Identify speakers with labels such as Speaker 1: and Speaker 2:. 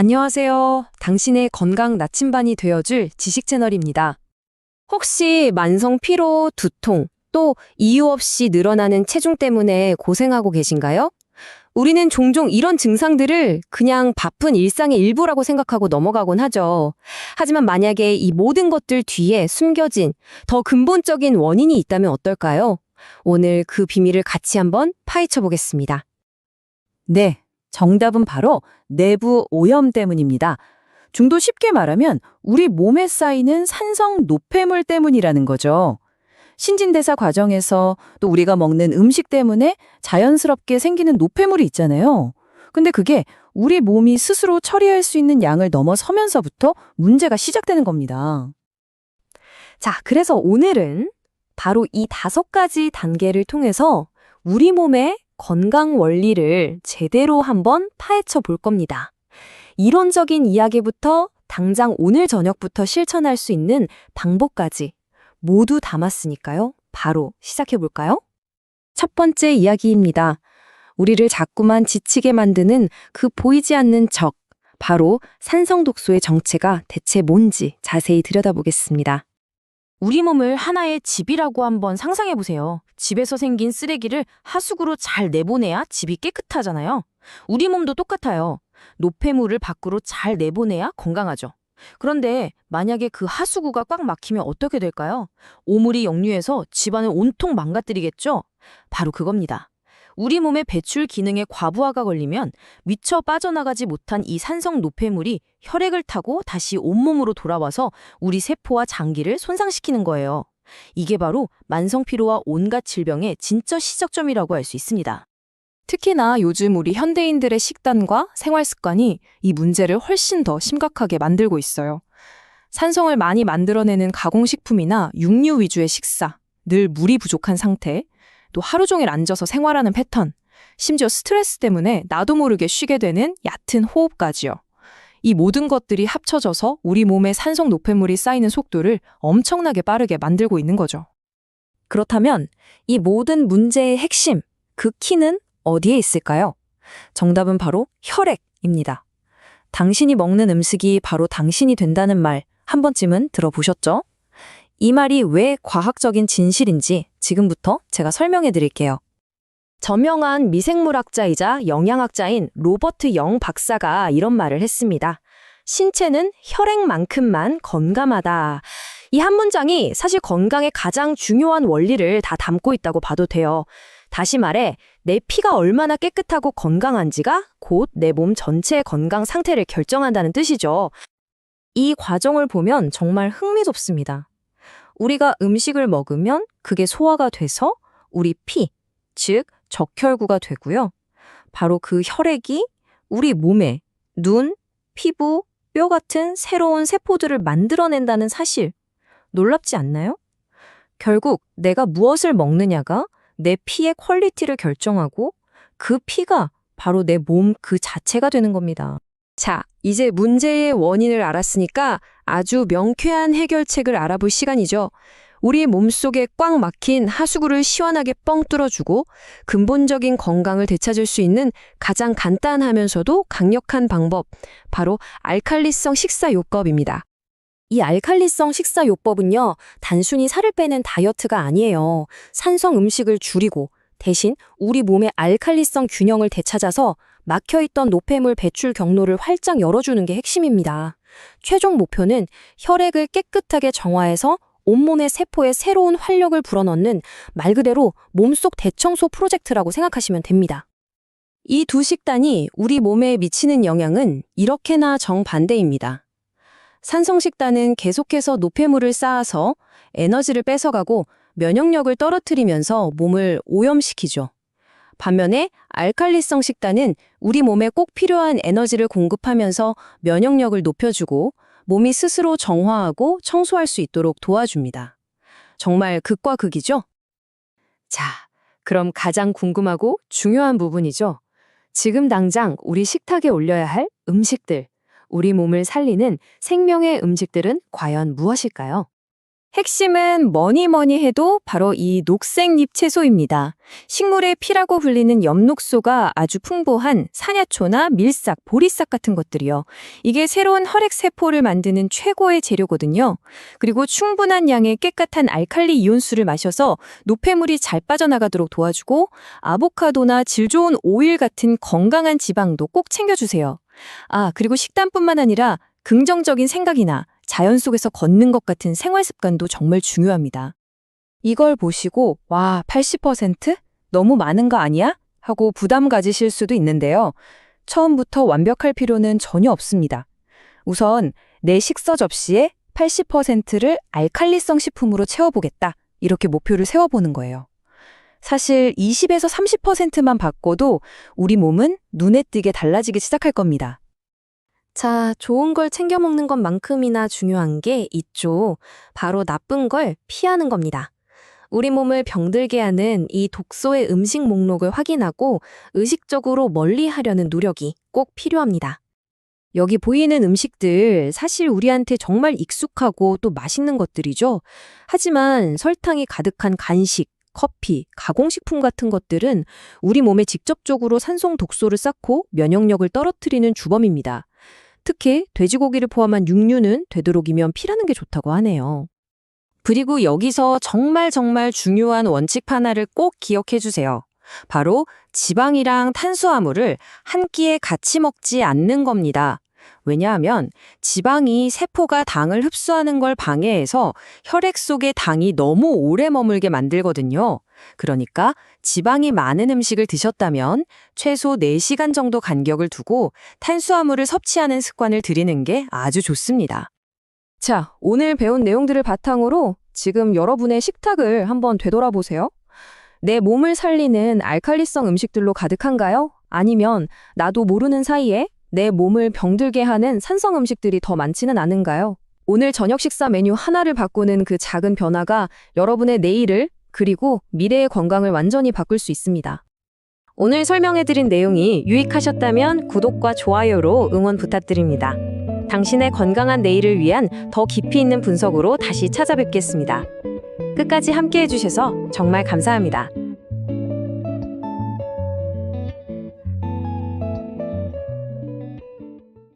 Speaker 1: 안녕하세요. 당신의 건강 나침반이 되어줄 지식 채널입니다. 혹시 만성 피로, 두통, 또 이유 없이 늘어나는 체중 때문에 고생하고 계신가요? 우리는 종종 이런 증상들을 그냥 바쁜 일상의 일부라고 생각하고 넘어가곤 하죠. 하지만 만약에 이 모든 것들 뒤에 숨겨진 더 근본적인 원인이 있다면 어떨까요? 오늘 그 비밀을 같이 한번 파헤쳐 보겠습니다.
Speaker 2: 네, 정답은 바로 내부 오염 때문입니다. 좀더 쉽게 말하면 우리 몸에 쌓이는 산성 노폐물 때문이라는 거죠. 신진대사 과정에서 또 우리가 먹는 음식 때문에 자연스럽게 생기는 노폐물이 있잖아요. 근데 그게 우리 몸이 스스로 처리할 수 있는 양을 넘어서면서부터 문제가 시작되는 겁니다.
Speaker 1: 자, 그래서 오늘은 바로 이 다섯 가지 단계를 통해서 우리 몸의 건강 원리를 제대로 한번 파헤쳐 볼 겁니다. 이론적인 이야기부터 당장 오늘 저녁부터 실천할 수 있는 방법까지 모두 담았으니까요. 바로 시작해 볼까요? 첫 번째 이야기입니다. 우리를 자꾸만 지치게 만드는 그 보이지 않는 적, 바로 산성독소의 정체가 대체 뭔지 자세히 들여다보겠습니다.
Speaker 3: 우리 몸을 하나의 집이라고 한번 상상해 보세요. 집에서 생긴 쓰레기를 하수구로 잘 내보내야 집이 깨끗하잖아요. 우리 몸도 똑같아요. 노폐물을 밖으로 잘 내보내야 건강하죠. 그런데 만약에 그 하수구가 꽉 막히면 어떻게 될까요? 오물이 역류해서 집안을 온통 망가뜨리겠죠? 바로 그겁니다. 우리 몸의 배출 기능에 과부하가 걸리면 미처 빠져나가지 못한 이 산성 노폐물이 혈액을 타고 다시 온몸으로 돌아와서 우리 세포와 장기를 손상시키는 거예요. 이게 바로 만성 피로와 온갖 질병의 진짜 시작점이라고 할 수 있습니다.
Speaker 1: 특히나 요즘 우리 현대인들의 식단과 생활 습관이 이 문제를 훨씬 더 심각하게 만들고 있어요. 산성을 많이 만들어내는 가공식품이나 육류 위주의 식사, 늘 물이 부족한 상태, 또 하루 종일 앉아서 생활하는 패턴, 심지어 스트레스 때문에 나도 모르게 쉬게 되는 얕은 호흡까지요. 이 모든 것들이 합쳐져서 우리 몸에 산성 노폐물이 쌓이는 속도를 엄청나게 빠르게 만들고 있는 거죠. 그렇다면 이 모든 문제의 핵심, 그 키는 어디에 있을까요? 정답은 바로 혈액입니다. 당신이 먹는 음식이 바로 당신이 된다는 말 한 번쯤은 들어보셨죠? 이 말이 왜 과학적인 진실인지 지금부터 제가 설명해 드릴게요. 저명한 미생물학자이자 영양학자인 로버트 영 박사가 이런 말을 했습니다. 신체는 혈액만큼만 건강하다. 이 한 문장이 사실 건강의 가장 중요한 원리를 다 담고 있다고 봐도 돼요. 다시 말해, 내 피가 얼마나 깨끗하고 건강한지가 곧 내 몸 전체의 건강 상태를 결정한다는 뜻이죠. 이 과정을 보면 정말 흥미롭습니다. 우리가 음식을 먹으면 그게 소화가 돼서 우리 피, 즉 적혈구가 되고요. 바로 그 혈액이 우리 몸에 눈, 피부, 뼈 같은 새로운 세포들을 만들어낸다는 사실. 놀랍지 않나요? 결국 내가 무엇을 먹느냐가 내 피의 퀄리티를 결정하고 그 피가 바로 내 몸 그 자체가 되는 겁니다. 자, 이제 문제의 원인을 알았으니까 아주 명쾌한 해결책을 알아볼 시간이죠. 우리 몸속에 꽉 막힌 하수구를 시원하게 뻥 뚫어주고 근본적인 건강을 되찾을 수 있는 가장 간단하면서도 강력한 방법, 바로 알칼리성 식사요법입니다. 이 알칼리성 식사요법은요, 단순히 살을 빼는 다이어트가 아니에요. 산성 음식을 줄이고 대신 우리 몸의 알칼리성 균형을 되찾아서 막혀있던 노폐물 배출 경로를 활짝 열어주는 게 핵심입니다. 최종 목표는 혈액을 깨끗하게 정화해서 온몸의 세포에 새로운 활력을 불어넣는 말 그대로 몸속 대청소 프로젝트라고 생각하시면 됩니다. 이 두 식단이 우리 몸에 미치는 영향은 이렇게나 정반대입니다. 산성 식단은 계속해서 노폐물을 쌓아서 에너지를 뺏어가고 면역력을 떨어뜨리면서 몸을 오염시키죠. 반면에 알칼리성 식단은 우리 몸에 꼭 필요한 에너지를 공급하면서 면역력을 높여주고 몸이 스스로 정화하고 청소할 수 있도록 도와줍니다. 정말 극과 극이죠? 자, 그럼 가장 궁금하고 중요한 부분이죠. 지금 당장 우리 식탁에 올려야 할 음식들, 우리 몸을 살리는 생명의 음식들은 과연 무엇일까요? 핵심은 뭐니 뭐니 해도 바로 이 녹색잎 채소입니다. 식물의 피라고 불리는 엽록소가 아주 풍부한 산야초나 밀싹, 보리싹 같은 것들이요. 이게 새로운 혈액 세포를 만드는 최고의 재료거든요. 그리고 충분한 양의 깨끗한 알칼리 이온수를 마셔서 노폐물이 잘 빠져나가도록 도와주고 아보카도나 질 좋은 오일 같은 건강한 지방도 꼭 챙겨주세요. 아, 그리고 식단뿐만 아니라 긍정적인 생각이나 자연 속에서 걷는 것 같은 생활 습관도 정말 중요합니다. 이걸 보시고, 와, 80%? 너무 많은 거 아니야? 하고 부담 가지실 수도 있는데요. 처음부터 완벽할 필요는 전혀 없습니다. 우선 내 식사 접시에 80%를 알칼리성 식품으로 채워보겠다. 이렇게 목표를 세워보는 거예요. 사실 20에서 30%만 바꿔도 우리 몸은 눈에 띄게 달라지기 시작할 겁니다.
Speaker 3: 자, 좋은 걸 챙겨 먹는 것만큼이나 중요한 게 있죠. 바로 나쁜 걸 피하는 겁니다. 우리 몸을 병들게 하는 이 독소의 음식 목록을 확인하고 의식적으로 멀리 하려는 노력이 꼭 필요합니다.
Speaker 1: 여기 보이는 음식들 사실 우리한테 정말 익숙하고 또 맛있는 것들이죠. 하지만 설탕이 가득한 간식, 커피, 가공식품 같은 것들은 우리 몸에 직접적으로 산성 독소를 쌓고 면역력을 떨어뜨리는 주범입니다. 특히 돼지고기를 포함한 육류는 되도록이면 피라는 게 좋다고 하네요. 그리고 여기서 정말 정말 중요한 원칙 하나를 꼭 기억해 주세요. 바로 지방이랑 탄수화물을 한 끼에 같이 먹지 않는 겁니다. 왜냐하면 지방이 세포가 당을 흡수하는 걸 방해해서 혈액 속에 당이 너무 오래 머물게 만들거든요. 그러니까 지방이 많은 음식을 드셨다면 최소 4시간 정도 간격을 두고 탄수화물을 섭취하는 습관을 들이는 게 아주 좋습니다. 자, 오늘 배운 내용들을 바탕으로 지금 여러분의 식탁을 한번 되돌아보세요. 내 몸을 살리는 알칼리성 음식들로 가득한가요? 아니면 나도 모르는 사이에 내 몸을 병들게 하는 산성 음식들이 더 많지는 않은가요? 오늘 저녁 식사 메뉴 하나를 바꾸는 그 작은 변화가 여러분의 내일을 그리고 미래의 건강을 완전히 바꿀 수 있습니다. 오늘 설명해드린 내용이 유익하셨다면 구독과 좋아요로 응원 부탁드립니다. 당신의 건강한 내일을 위한 더 깊이 있는 분석으로 다시 찾아뵙겠습니다. 끝까지 함께 해주셔서 정말 감사합니다.